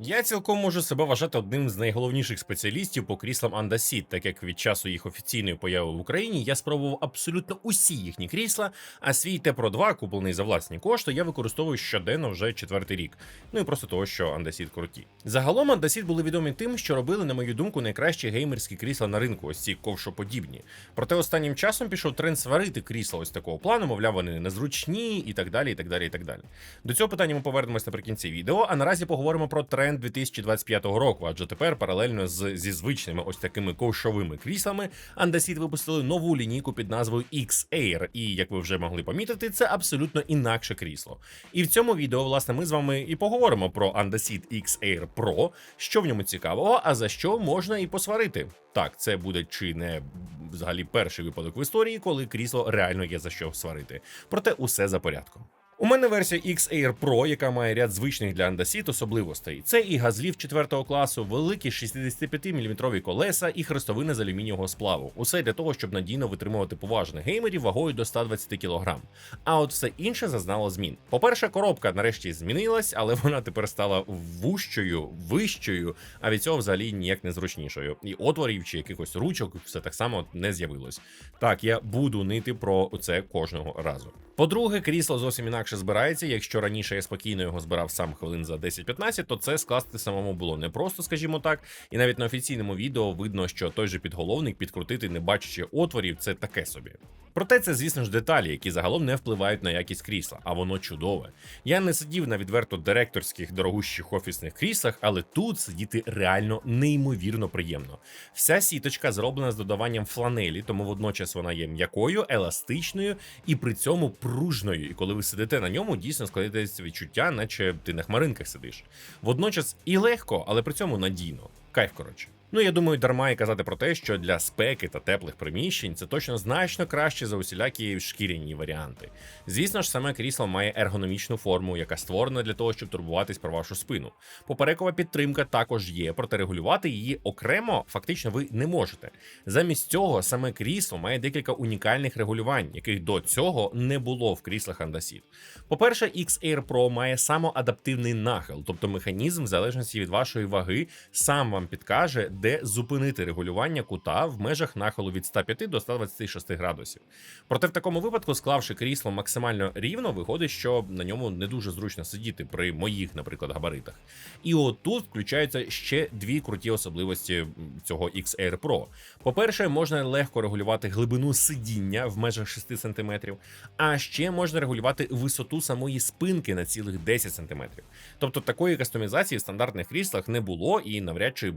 Я цілком можу себе вважати одним з найголовніших спеціалістів по кріслам Андасіт, так як від часу їх офіційної появи в Україні я спробував абсолютно усі їхні крісла, а свій Тепро 2, куплений за власні кошти, я використовую щоденно вже четвертий рік. Ну і просто того, що Андасіт круті. Загалом Андасіт були відомі тим, що робили, на мою думку, найкращі геймерські крісла на ринку, ось ці ковшоподібні. Проте останнім часом пішов тренд сварити крісла ось такого плану, мовляв, вони незручні і так далі. і так далі, і так далі. До цього питання ми повернемось наприкінці відео, а наразі поговоримо про тренд 2025 року. Адже тепер паралельно з зі звичними ось такими ковшовими кріслами Андасіт випустили нову лінійку під назвою X-Air. І як ви вже могли помітити, це абсолютно інакше крісло. І в цьому відео, власне, ми з вами і поговоримо про Andasit X-Air Pro, що в ньому цікавого, а за що можна і посварити. Так, це буде чи не взагалі перший випадок в історії, коли крісло реально є за що сварити. Проте усе за порядком. У мене версія X-Air Pro, яка має ряд звичних для Andasit особливостей. Це і газлів 4 класу, великі 65-мм колеса і хрестовини з алюмінієвого сплаву. Усе для того, щоб надійно витримувати поважних геймерів вагою до 120 кг. А от все інше зазнало змін. По-перше, коробка нарешті змінилась, але вона тепер стала вущою, вищою, а від цього взагалі ніяк не зручнішою. І отворів чи якихось ручок все так само не з'явилось. Так, я буду нити про це кожного разу. По-друге, крісло зовсім інакше збирається. Якщо раніше я спокійно його збирав сам хвилин за 10-15, то це скласти самому було непросто, скажімо так. І навіть на офіційному відео видно, що той же підголовник підкрутити, не бачачи отворів, це таке собі. Проте це, звісно ж, деталі, які загалом не впливають на якість крісла, а воно чудове. Я не сидів на відверто директорських дорогущих офісних кріслах, але тут сидіти реально неймовірно приємно. Вся сіточка зроблена з додаванням фланелі, тому водночас вона є м'якою, еластичною і при цьому пружною. І коли ви сидите на ньому, дійсно складається відчуття, наче ти на хмаринках сидиш. Водночас і легко, але при цьому надійно. Кайф коротше. Ну, я думаю, дарма і казати про те, що для спеки та теплих приміщень це точно значно краще за усілякі шкіряні варіанти. Звісно ж, саме крісло має ергономічну форму, яка створена для того, щоб турбуватись про вашу спину. Поперекова підтримка також є, проте регулювати її окремо фактично ви не можете. Замість цього саме крісло має декілька унікальних регулювань, яких до цього не було в кріслах Andasit. По-перше, X-Air Pro має самоадаптивний нахил, тобто механізм, в залежності від вашої ваги, сам вам підкаже, де зупинити регулювання кута в межах нахилу від 105 до 126 градусів. Проте в такому випадку, склавши крісло максимально рівно, виходить, що на ньому не дуже зручно сидіти при моїх, наприклад, габаритах. І отут включаються ще дві круті особливості цього X-Air Pro. По-перше, можна легко регулювати глибину сидіння в межах 6 см, а ще можна регулювати висоту самої спинки на цілих 10 см. Тобто такої кастомізації в стандартних кріслах не було і навряд чи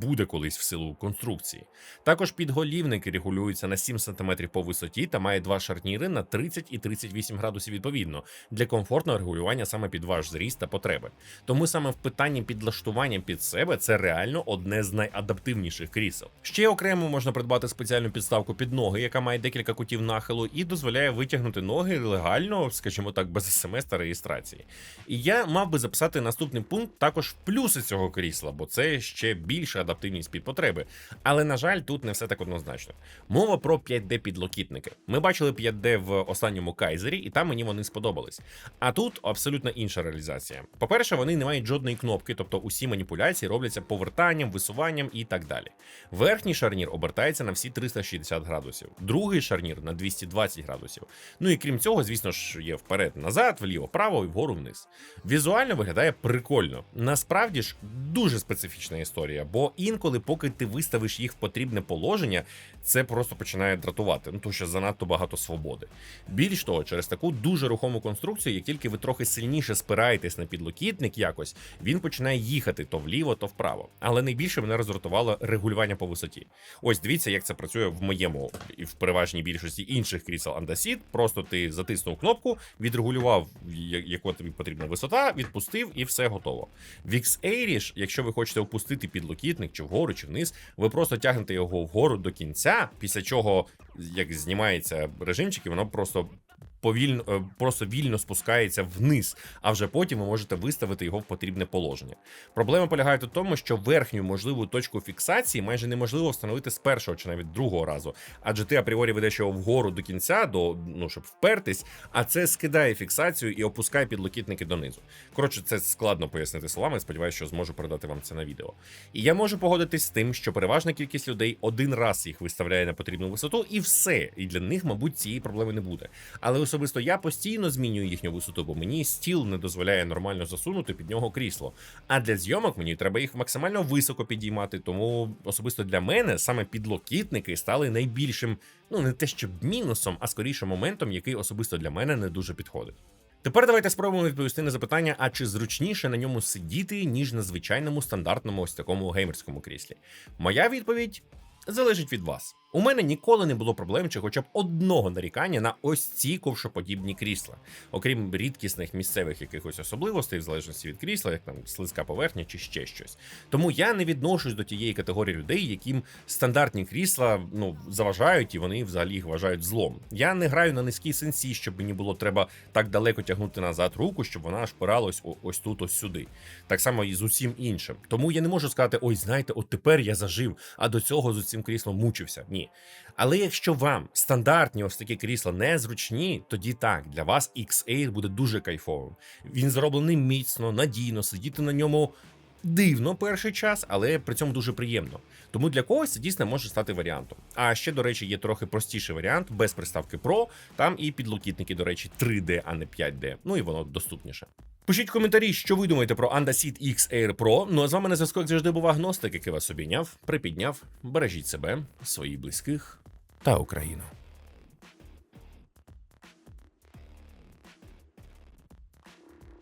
буде колись в силу конструкції. Також підголівники регулюються на 7 см по висоті та має два шарніри на 30 і 38 градусів відповідно для комфортного регулювання саме під ваш зріст та потреби. Тому саме в питанні підлаштування під себе це реально одне з найадаптивніших крісел. Ще окремо можна придбати спеціальну підставку під ноги, яка має декілька кутів нахилу і дозволяє витягнути ноги легально, скажімо так, без смс та реєстрації. І я мав би записати наступний пункт також в плюси цього крісла, бо це ще більша адаптивність під потреби. Але на жаль, тут не все так однозначно. Мова про 5D підлокітники. Ми бачили 5D в останньому кайзері, і там мені вони сподобались. А тут абсолютно інша реалізація. По-перше, вони не мають жодної кнопки, тобто усі маніпуляції робляться повертанням, висуванням і так далі. Верхній шарнір обертається на всі 360 градусів, другий шарнір на 220 градусів. Ну і крім цього, звісно ж, є вперед-назад, вліво, вправо і вгору вниз. Візуально виглядає прикольно. Насправді ж дуже специфічна історія, бо інколи, поки ти виставиш їх в потрібне положення, це просто починає дратувати, ну тому що занадто багато свободи. Більш того, через таку дуже рухому конструкцію, як тільки ви трохи сильніше спираєтесь на підлокітник якось, він починає їхати то вліво, то вправо. Але найбільше мене роздратувало регулювання по висоті. Ось дивіться, як це працює в моєму і в переважній більшості інших крісел Andasit. Просто ти затиснув кнопку, відрегулював, яка тобі потрібна висота, відпустив і все готово. В X-Air якщо ви хочете опустити підлокітник чи вгору, чи вниз, ви просто тягнете його вгору до кінця, після чого, як знімається режимчик, і воно просто повільно е, просто вільно спускається вниз, а вже потім ви можете виставити його в потрібне положення. Проблема полягає у тому, що верхню можливу точку фіксації майже неможливо встановити з першого чи навіть другого разу, адже ти апріорі ведеш його вгору до кінця, до ну щоб впертись, а це скидає фіксацію і опускає підлокітники донизу. Коротше, це складно пояснити словами. Сподіваюся, що зможу передати вам це на відео. І я можу погодитись з тим, що переважна кількість людей один раз їх виставляє на потрібну висоту, і все. І для них, мабуть, цієї проблеми не буде. Але особисто я постійно змінюю їхню висоту, бо мені стіл не дозволяє нормально засунути під нього крісло. А для зйомок мені треба їх максимально високо підіймати. Тому особисто для мене саме підлокітники стали найбільшим, ну не те щоб мінусом, а скоріше моментом, який особисто для мене не дуже підходить. Тепер давайте спробуємо відповісти на запитання, а чи зручніше на ньому сидіти, ніж на звичайному стандартному ось такому геймерському кріслі? Моя відповідь залежить від вас. У мене ніколи не було проблем чи хоча б одного нарікання на ось ці ковшоподібні крісла, окрім рідкісних місцевих якихось особливостей, в залежності від крісла, як там слизька поверхня чи ще щось. Тому я не відношусь до тієї категорії людей, яким стандартні крісла ну заважають і вони взагалі їх вважають злом. Я не граю на низькій сенсі, щоб мені було треба так далеко тягнути назад руку, щоб вона аж пиралась ось тут, ось сюди. Так само і з усім іншим. Тому я не можу сказати, ой, знаєте, от тепер я зажив, а до цього з цим кріслом мучився. Ні. Але якщо вам стандартні ось такі крісла незручні, тоді так, для вас X8 буде дуже кайфовим. Він зроблений міцно, надійно, сидіти на ньому. Дивно перший час, але при цьому дуже приємно. Тому для когось це дійсно може стати варіантом. А ще, до речі, є трохи простіший варіант без приставки Pro. Там і підлокітники, до речі, 3D, а не 5D. Ну і воно доступніше. Пишіть коментарі, що ви думаєте про Andasit X Air Pro. Ну а з вами на зв'язку як завжди був агностик, який вас обійняв, припідняв. Бережіть себе, своїх близьких та Україну.